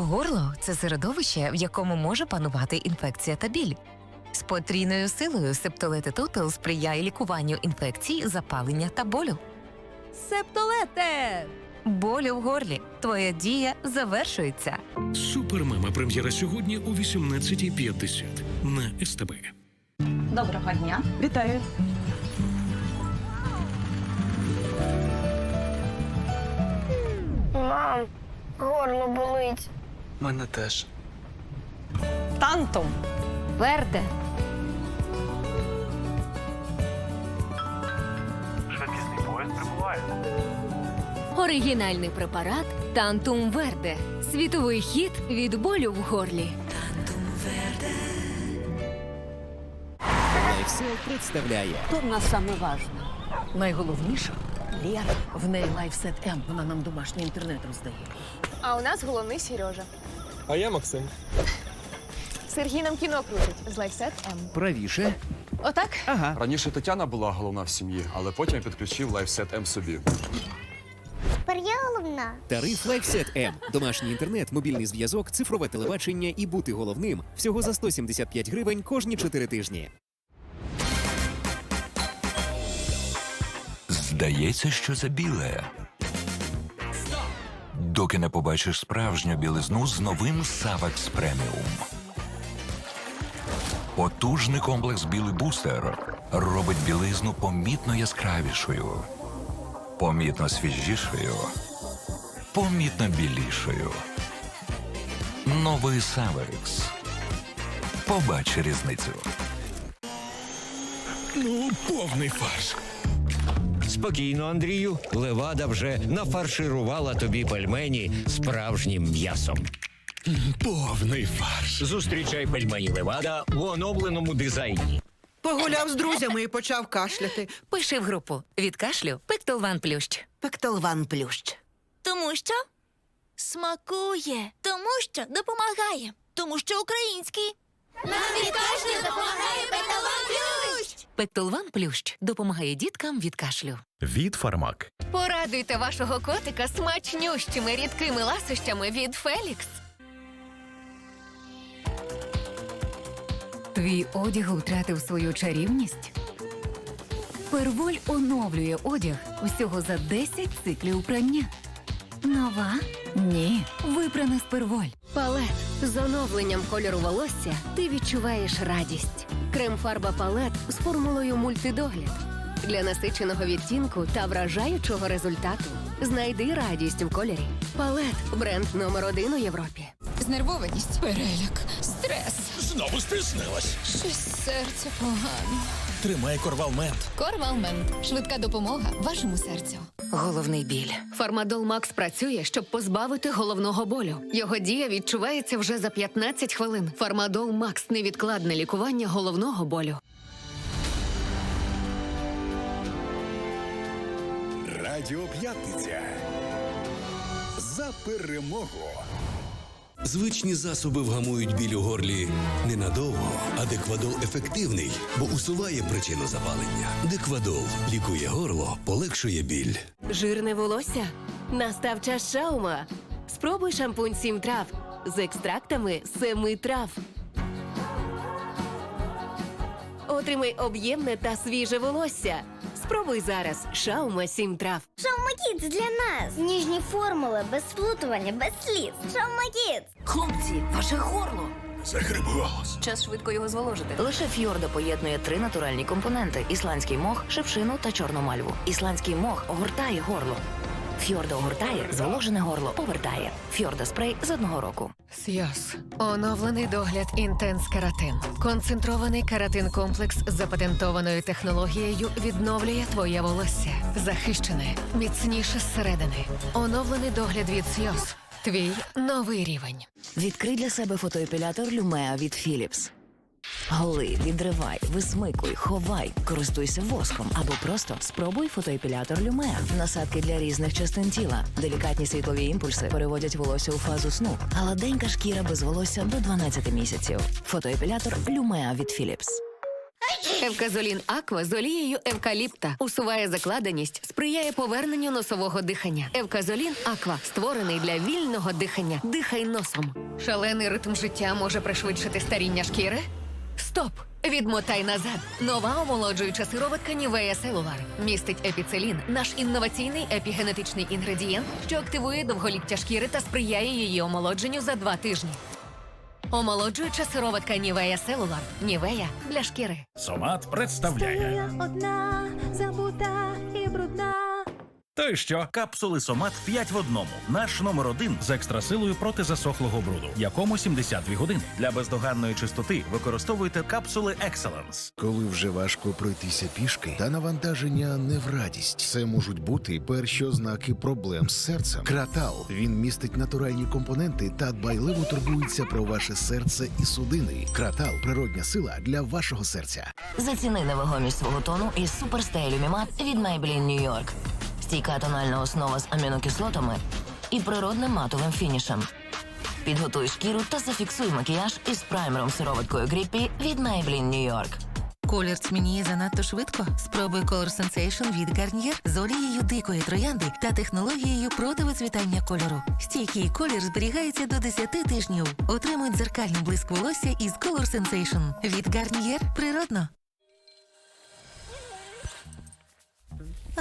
Горло це середовище, в якому може панувати інфекція та біль. З потрійною силою септолети Тотал сприяє лікуванню інфекцій, запалення та болю. Септолете! Болю в горлі. Твоя дія завершується. Супермама прем'єра сьогодні о 18.50 на СТБ. Доброго дня. Вітаю. Мам, горло болить. Мене теж. Тантум. Верде. Швидкісний поїзд прибуває. Оригінальний препарат Тантум Верде. Світовий хід від болю в горлі. Лайфсел представляє Хто в нас саме важне? Найголовніше Лєра. В неї лайфсет М. Вона нам домашній інтернет роздає. А у нас головний Сережа. А я Максим. Сергій нам кіно крутить з лайфсет М. правіше. Отак? Ага. Раніше Тетяна була головна в сім'ї, але потім я підключив лайфсет М собі. Тепер я головна. Тариф Лайфсет М. Домашній інтернет, мобільний зв'язок, цифрове телебачення і бути головним всього за 175 гривень кожні 4 тижні. Здається, що це біле. Доки не побачиш справжню білизну з новим Савекс Преміум. Потужний комплекс білий бустер робить білизну помітно яскравішою, помітно свіжішою, помітно білішою. Новий Савекс. Побач різницю. Ну, повний фарш. Спокійно, Андрію. Левада вже нафарширувала тобі пельмені справжнім м'ясом. Повний фарш. Зустрічай пельмені Левада в оновленому дизайні. Погуляв з друзями і почав кашляти. Пиши в групу від кашлю Пектолван Плющ. Пектолван плющ. Тому що смакує, тому що допомагає, тому що український. Нам від кашлю допомагає Петалан Плющ! Пектолван Плющ допомагає діткам від кашлю. Від Фармак. Порадуйте вашого котика смачнющими рідкими ласощами від Фелікс. Твій одяг втратив свою чарівність. Перволь оновлює одяг усього за 10 циклів прання. Нова? Ні. Випрана з перволь. Палет з оновленням кольору волосся ти відчуваєш радість. Крем-фарба палет з формулою мультидогляд. Для насиченого відтінку та вражаючого результату знайди радість у кольорі. Палет бренд номер один у Європі. Знервованість, переляк, стрес. Знову стиснилась. Щось серце погано. Тримай корвалмент. Корвалмент. Швидка допомога вашому серцю. Головний біль. Фармадол Макс працює, щоб позбавити головного болю. Його дія відчувається вже за 15 хвилин. Фармадол Макс невідкладне лікування головного болю. Радіо П'ятниця. За перемогу. Звичні засоби вгамують біль у горлі ненадовго, а Деквадол ефективний, бо усуває причину запалення. Деквадол лікує горло, полегшує біль. Жирне волосся. Настав час шаума. Спробуй шампунь сім трав з екстрактами семи трав. Отримай об'ємне та свіже волосся. Спробуй зараз шаума сім трав. Шаумакіт для нас. Ніжні формули, без сплутування, без сліз. Шаумакіт. Хлопці, ваше горло. Загребувалось. Час швидко його зволожити. Лише фьорда поєднує три натуральні компоненти: ісландський мох, шипшину та чорну мальву. Ісландський мох огортає горло. Фьордо огортає, зволожене горло повертає. Фьордо спрей з одного року. Сйоз. Оновлений догляд Інтенс Каратин. Концентрований каратин комплекс з запатентованою технологією відновлює твоє волосся. Захищене, міцніше зсередини. Оновлений догляд від Сйоз. Твій новий рівень. Відкрий для себе фотоепілятор Люмеа від Philips. Голи, відривай, висмикуй, ховай, користуйся воском або просто спробуй фотоепілятор Люмеа. Насадки для різних частин тіла. Делікатні світлові імпульси переводять волосся у фазу сну. Гладенька шкіра без волосся до 12 місяців. Фотоепілятор Люмеа від Philips. Евказолін Аква з олією евкаліпта усуває закладеність, сприяє поверненню носового дихання. Евказолін Аква створений для вільного дихання. Дихай носом. Шалений ритм життя може пришвидшити старіння шкіри. Стоп! Відмотай назад. Нова омолоджуюча сироватка Нівея Селулар містить епіцелін, наш інноваційний епігенетичний інгредієнт, що активує довголіття шкіри та сприяє її омолодженню за два тижні. Омолоджуюча сироватка Нівея Селулар. Нівея для шкіри. Сомат представляє. одна, забута і брудна. То й що? Капсули Сомат 5 в одному. Наш номер один з екстрасилою проти засохлого бруду, якому 72 години. Для бездоганної чистоти використовуйте капсули Excellence. Коли вже важко пройтися пішки, та навантаження не в радість. Це можуть бути перші ознаки проблем з серцем. Кратал він містить натуральні компоненти та дбайливо турбується про ваше серце і судини. Кратал природня сила для вашого серця. Заціни невагомість свого тону із суперстейлю Мімат від Maybelline New York. Стійка тональна основа з амінокислотами і природним матовим фінішем. Підготуй шкіру та зафіксуй макіяж із праймером сироваткою Гріппі від Maybelline New York. Колір тьмяніє занадто швидко. Спробуй Color Sensation від Garnier з олією дикої троянди та технологією проти вицвітання кольору. Стійкий колір зберігається до 10 тижнів. Отримуй дзеркальний блиск волосся із Color Sensation від Garnier природно.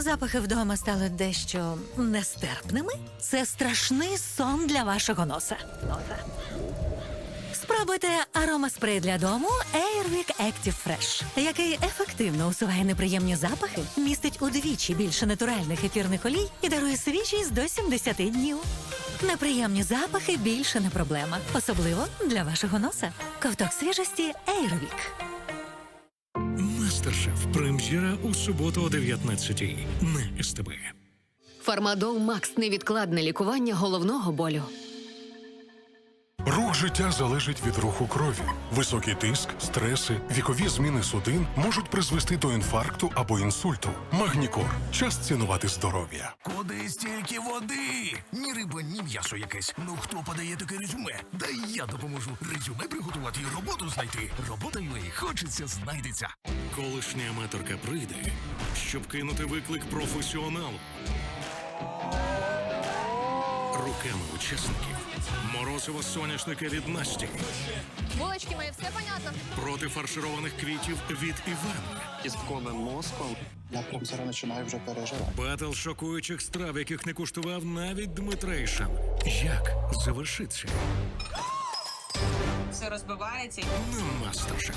Запахи вдома стали дещо нестерпними. Це страшний сон для вашого носа. Спробуйте аромаспрей для дому Airwick Active Fresh, який ефективно усуває неприємні запахи, містить удвічі більше натуральних ефірних олій і дарує свіжість до 70 днів. Неприємні запахи більше не проблема, особливо для вашого носа. Ковток свіжості Airwick. Мастер-шеф. Прем'єра у суботу о 19-й на СТБ. Фармадол Макс невідкладне лікування головного болю. Рух життя залежить від руху крові. Високий тиск, стреси, вікові зміни судин можуть призвести до інфаркту або інсульту. Магнікор час цінувати здоров'я. Куди стільки води? Ні риба, ні м'ясо якесь. Ну хто подає таке резюме? Дай я допоможу. Резюме приготувати і роботу знайти. Робота UA хочеться, знайдеться. Колишня аматорка прийде, щоб кинути виклик професіоналу. Руками учасників морозиво соняшники від Насті Булочки мої, все понятно. проти фаршированих квітів від Івана. Кістковим мозком. Я прям зараз починаю вже переживати. Батл шокуючих страв, яких не куштував навіть Дмитрейшин. Як завершиться? Все розбивається. На мастер-шеф.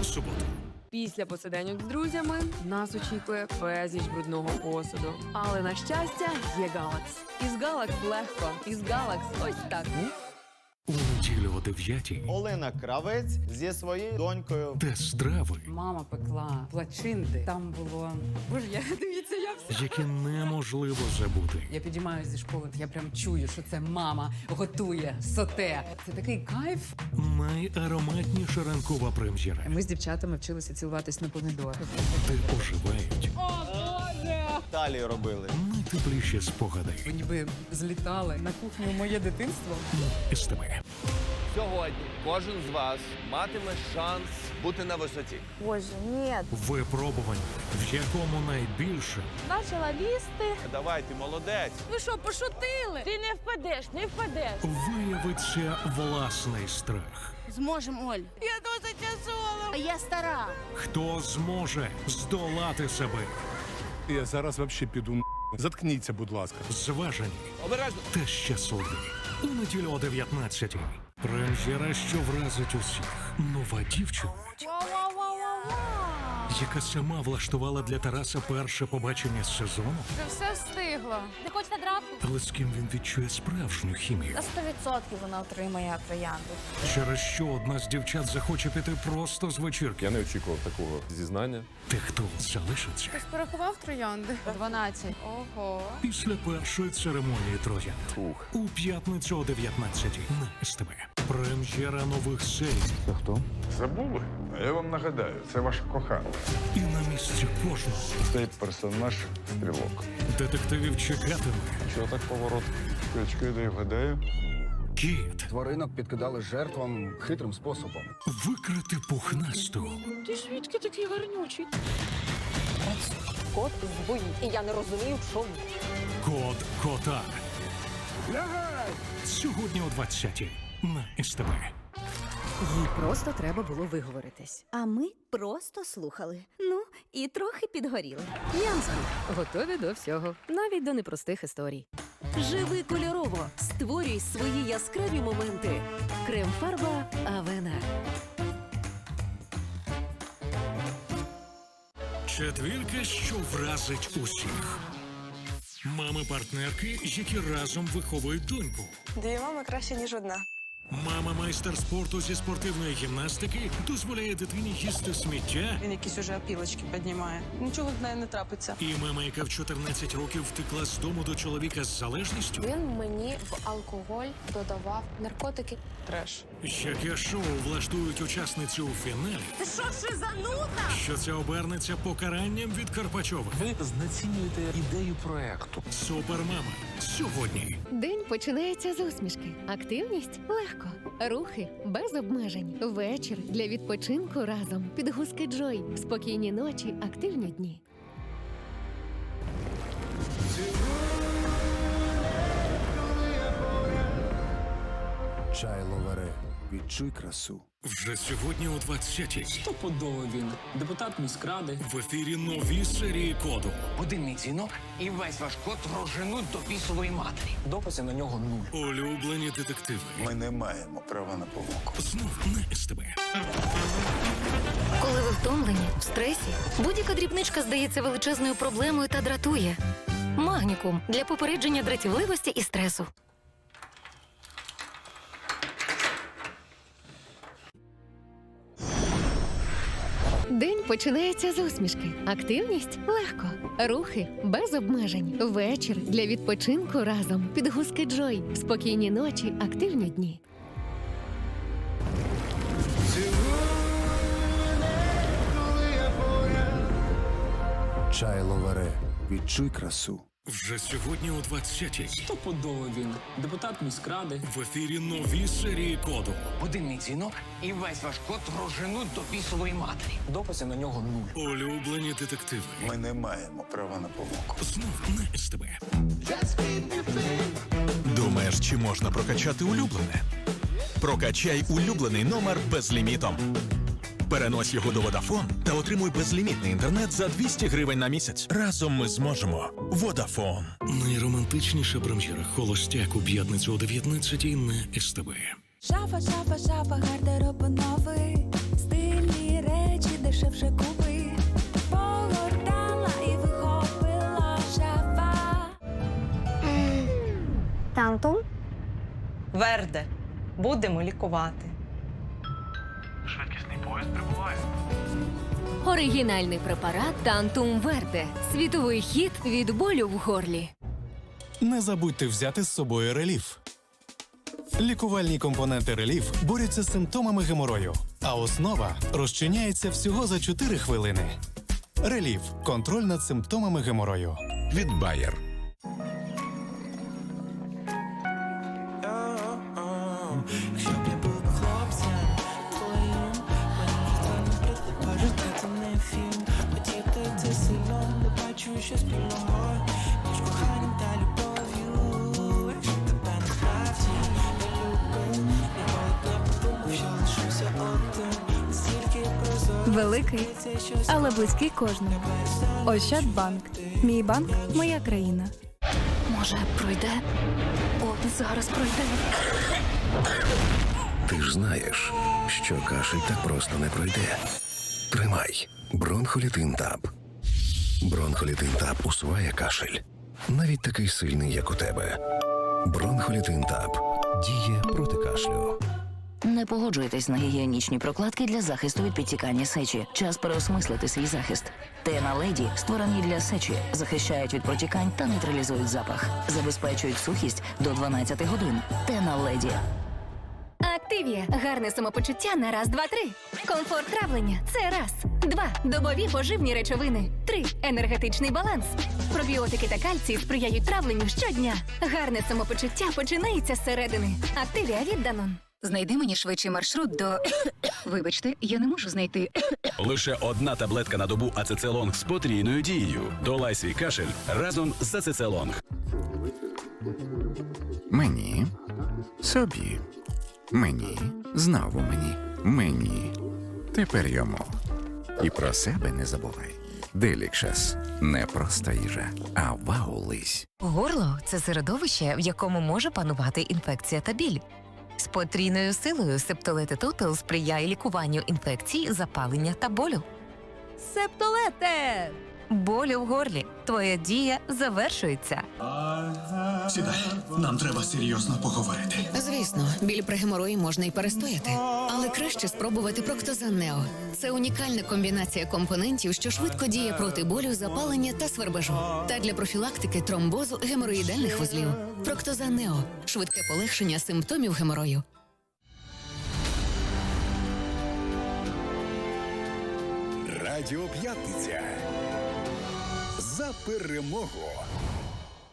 У суботу. Після посиденьок з друзями нас очікує безліч брудного посуду. Але на щастя, є Галакс. Із Галакс легко. Із Галакс ось так. У неділю о 9 Олена Кравець зі своєю донькою. де страви, Мама пекла плачинди. Там було. Боже, я дивіться, я все. які неможливо забути. Я підіймаюся зі школи, я прям чую, що це мама готує соте. Це такий кайф. Найароматніша ранкова прем'єра, Ми з дівчатами вчилися цілуватись на помідори. де оживають Далі робили. найтепліші спогади. Ви ніби злітали на кухню моє дитинство. СТБ. Сьогодні кожен з вас матиме шанс бути на висоті. Боже, ні. Випробування, в якому найбільше Почала лізти. Давай, ти молодець. Ви що, пошутили? Ти не впадеш, не впадеш. виявиться власний страх. Зможем, Оль. Я досить тяжола. Я стара. Хто зможе здолати себе? Я зараз вообще піду. на**. Заткніться, будь ласка. Зважені Обережно. та щасливі. У неділю о 19 Прем'єра, що вразить усіх. Нова дівчина, яка сама влаштувала для Тараса перше побачення з сезону, Вже все встигло. Не хочете драку? але з ким він відчує справжню хімію. На 100% вона отримає троянду. Через що одна з дівчат захоче піти просто з вечірки. Я не очікував такого зізнання. Та хто залишиться Хтось порахував троянди? 12. Ого. після першої церемонії троянд. Ух. У п'ятницю о 19 на СТБ. Прем'єра нових серій. Це хто? Забули? А я вам нагадаю, це ваш коханий. І на місці кожного Цей персонаж стрілок. детективів чекатиме Чого так поворот? Чекай, дай вгадаю. Кіт. Тваринок підкидали жертвам хитрим способом. Викрити пухнасту. Ти звідки такий гарнючий? Кот збоїть, і я не розумію, чому. Код кота. Сьогодні о 20 на СТБ. Їй просто треба було виговоритись. А ми просто слухали. Ну, і трохи підгоріли. Янські готові до всього, навіть до непростих історій. Живи кольорово, створюй свої яскраві моменти. Крем-фарба Авена. Четвірка, що вразить усіх. Мами-партнерки, які разом виховують доньку. Дві мами краще, ніж одна. Мама майстер спорту зі спортивної гімнастики дозволяє дитині їсти сміття. Він якісь уже опілочки піднімає. Нічого з нею не трапиться. І мама, яка в 14 років втекла з дому до чоловіка з залежністю. Він мені в алкоголь додавав наркотики. Треш. Яке шоу влаштують учасниці у фіналі? Ти що, шизанута? Що це обернеться покаранням від Карпачова? Ви знецінюєте ідею проекту. Супермама. Сьогодні. День починається з усмішки. Активність легко. Рухи без обмежень. Вечір для відпочинку разом. Підгузки Джой. Спокійні ночі, активні дні. Чай. Відчуй красу. Вже сьогодні о 20 Стопудово він. Депутат міськради. в ефірі нові серії коду. Один мій дзвінок і весь ваш кот розженуть до бісової матері. Дописи на нього нуль. Улюблені детективи. Ми не маємо права на помилку. Знов на СТБ. Коли ви втомлені, в стресі, будь-яка дрібничка здається величезною проблемою та дратує. Магнікум для попередження дратівливості і стресу. День починається з усмішки. Активність легко. Рухи без обмежень. Вечір для відпочинку разом. Підгузки Джой. Спокійні ночі, активні дні. Чай ловаре. Відчуй красу. Вже сьогодні о 20 Стопудово він. Депутат міськради. в ефірі нові серії коду. Один мій дзвінок і весь ваш кот розженуть до бісової матері. Дописи на нього нуль. Улюблені детективи. Ми не маємо права на помилку. Знов на СТБ. Думаєш, чи можна прокачати улюблене? Прокачай улюблений номер безлімітом. Перенось його до Vodafone та отримуй безлімітний інтернет за 200 гривень на місяць. Разом ми зможемо. Vodafone. Найромантичніша прем'єра Холостяк у п'ятницю о 19 на СТБ. Шафа, шафа, шафа, гардероб новий, стильні речі дешевше купи. Погортала і вихопила шафа. Тантум? Верде. Будемо лікувати. Прибуває. Оригінальний препарат Тантум Верде. Світовий хід від болю в горлі. Не забудьте взяти з собою реліф. Лікувальні компоненти реліф борються з симптомами геморою, а основа розчиняється всього за 4 хвилини. Реліф контроль над симптомами геморою. Від Bayer. Але близький кожному. Ощадбанк. Мій банк, моя країна. Може, пройде? От зараз пройде. Ти ж знаєш, що кашель так просто не пройде. Тримай бронхолітин таб. Бронхолітин таб усуває кашель. Навіть такий сильний, як у тебе. Бронхолітин таб діє проти кашлю. Не погоджуйтесь на гігієнічні прокладки для захисту від підтікання сечі. Час переосмислити свій захист. Тена леді створені для сечі, захищають від протікань та нейтралізують запах, забезпечують сухість до 12 годин. Тена леді. Активія. Гарне самопочуття на раз, два, три. Комфорт травлення. Це раз. Два. Добові поживні речовини. Три. Енергетичний баланс. Пробіотики та кальцій сприяють травленню щодня. Гарне самопочуття починається зсередини. Активія від Данон. Знайди мені швидший маршрут до. Вибачте, я не можу знайти. Лише одна таблетка на добу ацецелонг з потрійною дією. Долай свій кашель разом з ацецелонг. Мені. Собі. Мені. Знову мені. Мені. Тепер йому. І про себе не забувай. Делікшес. Не просто їжа, а вау-лись. Горло це середовище, в якому може панувати інфекція та біль. З потрійною силою септолети Тотал сприяє лікуванню інфекцій, запалення та болю. Септолете! Болю в горлі. Твоя дія завершується. Сідай, нам треба серйозно поговорити. Звісно, біль при геморої можна і перестояти, але краще спробувати Проктозан Нео. Це унікальна комбінація компонентів, що швидко діє проти болю, запалення та свербежу. Та для профілактики тромбозу геморроїдальних вузлів. Проктозан Нео швидке полегшення симптомів геморою. Радіо П'ятниця. За перемогу.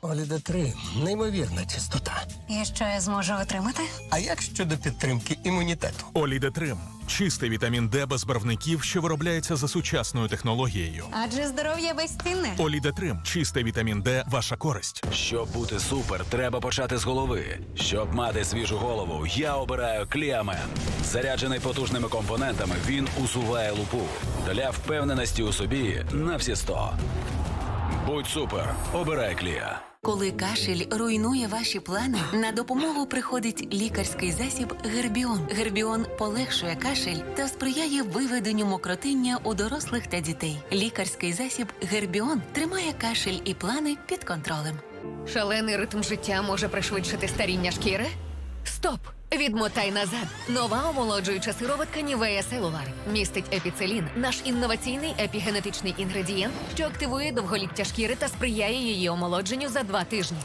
Оліда 3 неймовірна чистота. І що я зможу отримати? А як щодо підтримки імунітету? Олідетрим чистий вітамін Д без барвників, що виробляється за сучасною технологією. Адже здоров'я безцінне. Олідетрим чистий вітамін Д ваша користь. Щоб бути супер, треба почати з голови. Щоб мати свіжу голову, я обираю Кліамен. Заряджений потужними компонентами, він усуває лупу. Для впевненості у собі на всі сто. Будь супер, обирай Клія. Коли кашель руйнує ваші плани, на допомогу приходить лікарський засіб Гербіон. Гербіон полегшує кашель та сприяє виведенню мокротиння у дорослих та дітей. Лікарський засіб Гербіон тримає кашель і плани під контролем. Шалений ритм життя може пришвидшити старіння шкіри? Стоп! Відмотай назад. Нова омолоджуюча сироватка Нівея Селулар містить епіцелін, наш інноваційний епігенетичний інгредієнт, що активує довголіття шкіри та сприяє її омолодженню за два тижні.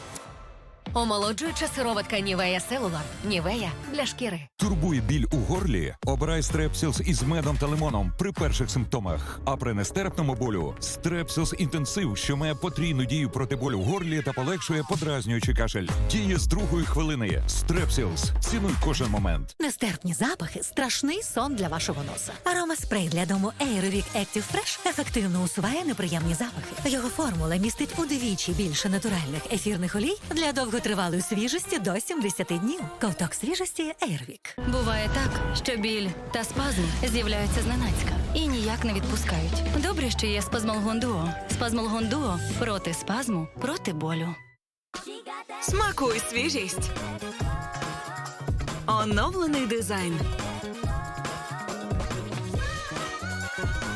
Омолоджуюча сироватка Нівея Селулар. Нівея для шкіри. Турбує біль у горлі? Обирай стрепсілс із медом та лимоном при перших симптомах. А при нестерпному болю стрепсілс інтенсив, що має потрійну дію проти болю в горлі та полегшує подразнюючий кашель. Діє з другої хвилини. Стрепсілс. Цінуй кожен момент. Нестерпні запахи страшний сон для вашого носа. Арома спрей для дому Airwick Active Fresh ефективно усуває неприємні запахи. Його формула містить удвічі більше натуральних ефірних олій для довготривалої свіжості до 70 днів. Ковток свіжості Airwick. Буває так, що біль та спазм з'являються зненацька і ніяк не відпускають. Добре, що є спазмолгон дуо. Спазмолгон дуо проти спазму, проти болю. Смакуй свіжість. Оновлений дизайн.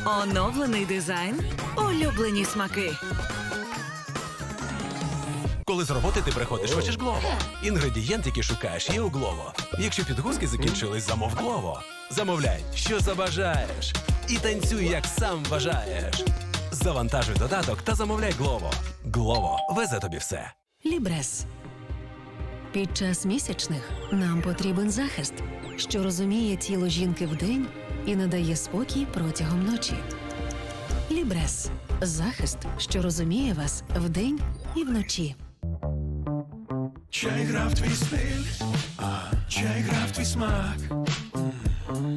Оновлений дизайн. Улюблені смаки. Коли з роботи ти приходиш, хочеш Глово. Інгредієнт, який шукаєш, є у Глово. Якщо підгузки закінчились, замов Глово. Замовляй, що забажаєш. І танцюй, як сам бажаєш. Завантажуй додаток та замовляй Глово. Глово везе тобі все. Лібрес. Під час місячних нам потрібен захист, що розуміє тіло жінки вдень і надає спокій протягом ночі. Лібрес захист, що розуміє вас вдень і вночі. Чай грав твій стиль, чай грав твій смак.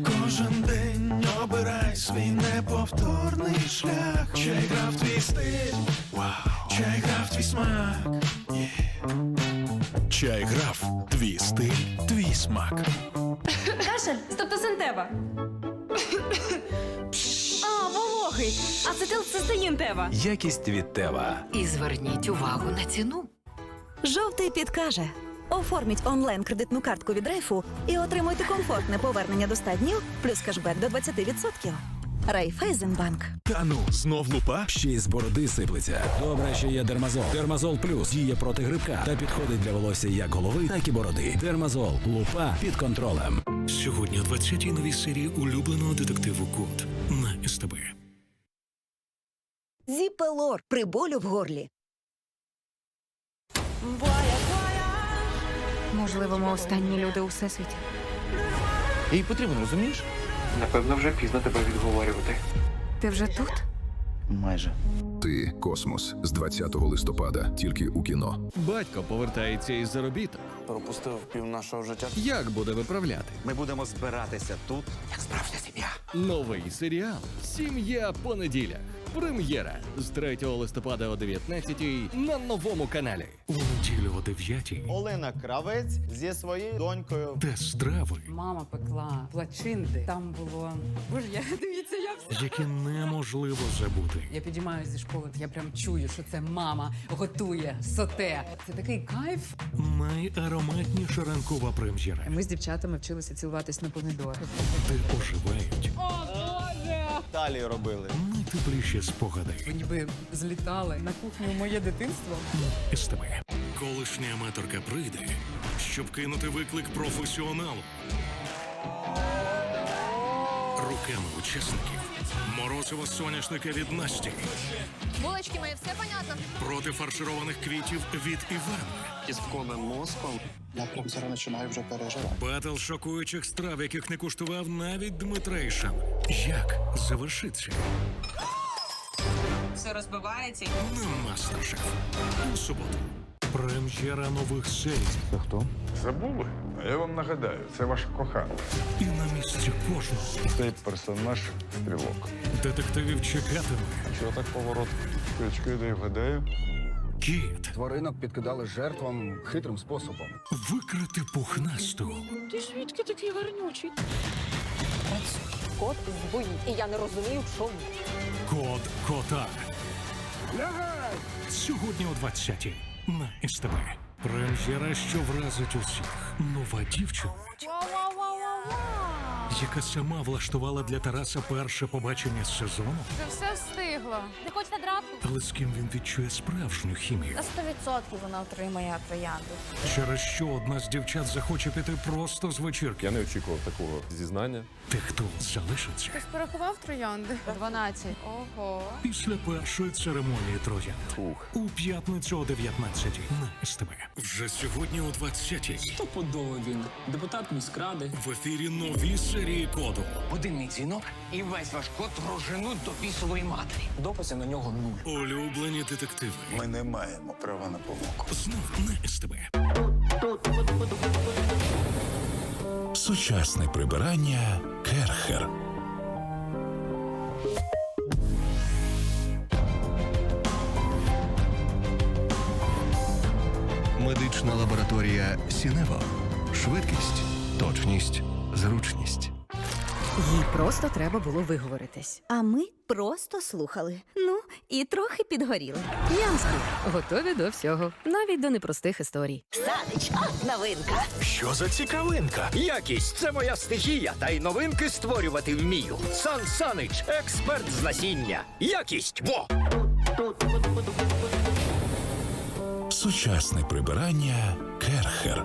Кожен день обирай свій неповторний шлях. Чай грав твій стиль, чай грав твій смак. Чай граф. Твій стиль, твій смак. Кашель, стептосинтева. А, вологий. Ацетилцистеїн тева. Якість від Тева. І зверніть увагу на ціну. Жовтий підкаже. Оформіть онлайн кредитну картку від Райфу і отримуйте комфортне повернення до 100 днів плюс кешбек до 20%. Райфайзенбанк. Та ну, знов лупа? Ще й з бороди сиплеться. Добре, що є Дермазол. Дермазол плюс діє проти грибка та підходить для волосся як голови, так і бороди. Дермазол. Лупа під контролем. Сьогодні о 20-й новій серії улюбленого детективу Код на СТБ. Зіпелор при болю в горлі. Можливо, ми останні люди у всесвіті. Їй потрібен, розумієш? Напевно, вже пізно тебе відговорювати. Ти вже тут? Майже. Ти космос з 20 листопада, тільки у кіно. Батько повертається із заробіток. Пропустив пів нашого життя. Як буде виправляти? Ми будемо збиратися тут, як справжня сім'я. Новий серіал Сім'я по неділях. Прем'єра з 3 листопада о 19 на новому каналі. У неділю о 9 Олена Кравець зі своєю донькою. де страви, Мама пекла плачинди. Там було. Боже, я дивіться, я все. які неможливо забути. Я підіймаюся зі школи, я прям чую, що це мама готує соте. Це такий кайф. Найароматніша ранкова прем'єра, Ми з дівчатами вчилися цілуватись на помідори. де оживають О! Далі робили. найтепліші спогади. Ви ніби злітали на кухню в моє дитинство. СТБ. Колишня аматорка прийде, щоб кинути виклик професіоналу. Руками учасників морозиво соняшника від Насті Булочки мої, все понятно? проти фаршированих квітів від Івана. Із мозком. Я прям зараз починаю вже переживати. Батл шокуючих страв, яких не куштував навіть Дмитрейшин. Як завершиться? Все розбивається. На мастер-шеф. У суботу. Прем'єра нових серій. Це хто? Забули? А я вам нагадаю, це ваш коханий. І на місці кожного Цей персонаж стрілок. детективів чекатиме Чого так поворот? Крючки де вгадаю? кіт Тваринок підкидали жертвам хитрим способом. викрити пухнасту. Ти звідки такий гарнючий? Кот збоїть, і я не розумію, чому. Код кота. Сьогодні о 20 на СТБ. Прем'єра, що вразить усіх. Нова дівчина, яка сама влаштувала для Тараса перше побачення з сезону, Вже все встигло. Ти хочеш на драку? але з ким він відчує справжню хімію. На 100% вона отримає троянду. Через що одна з дівчат захоче піти просто з вечірки. Я не очікував такого зізнання. Та хто залишиться Ти ж порахував троянди? 12. Ого. після першої церемонії троянд. У п'ятницю о 19 на СТБ. Вже сьогодні о 20 Стопудовий він. Депутат міськради. в ефірі нові серії коду. Один мій дзвінок, і весь ваш кот проженуть до бісової матері. Дописи на нього нуль. Улюблені детективи. Ми не маємо права на помилку. Знов на СТБ. Сучасне прибирання Керхер. Медична лабораторія Сінево. Швидкість, точність, зручність. Їй просто треба було виговоритись. А ми просто слухали. Ну, і трохи підгоріли. Ямські готові до всього, навіть до непростих історій. Санич, а, новинка. Що за цікавинка? Якість це моя стихія, та й новинки створювати вмію. Сан Санич, експерт з насіння. Якість во! Сучасне прибирання Керхер.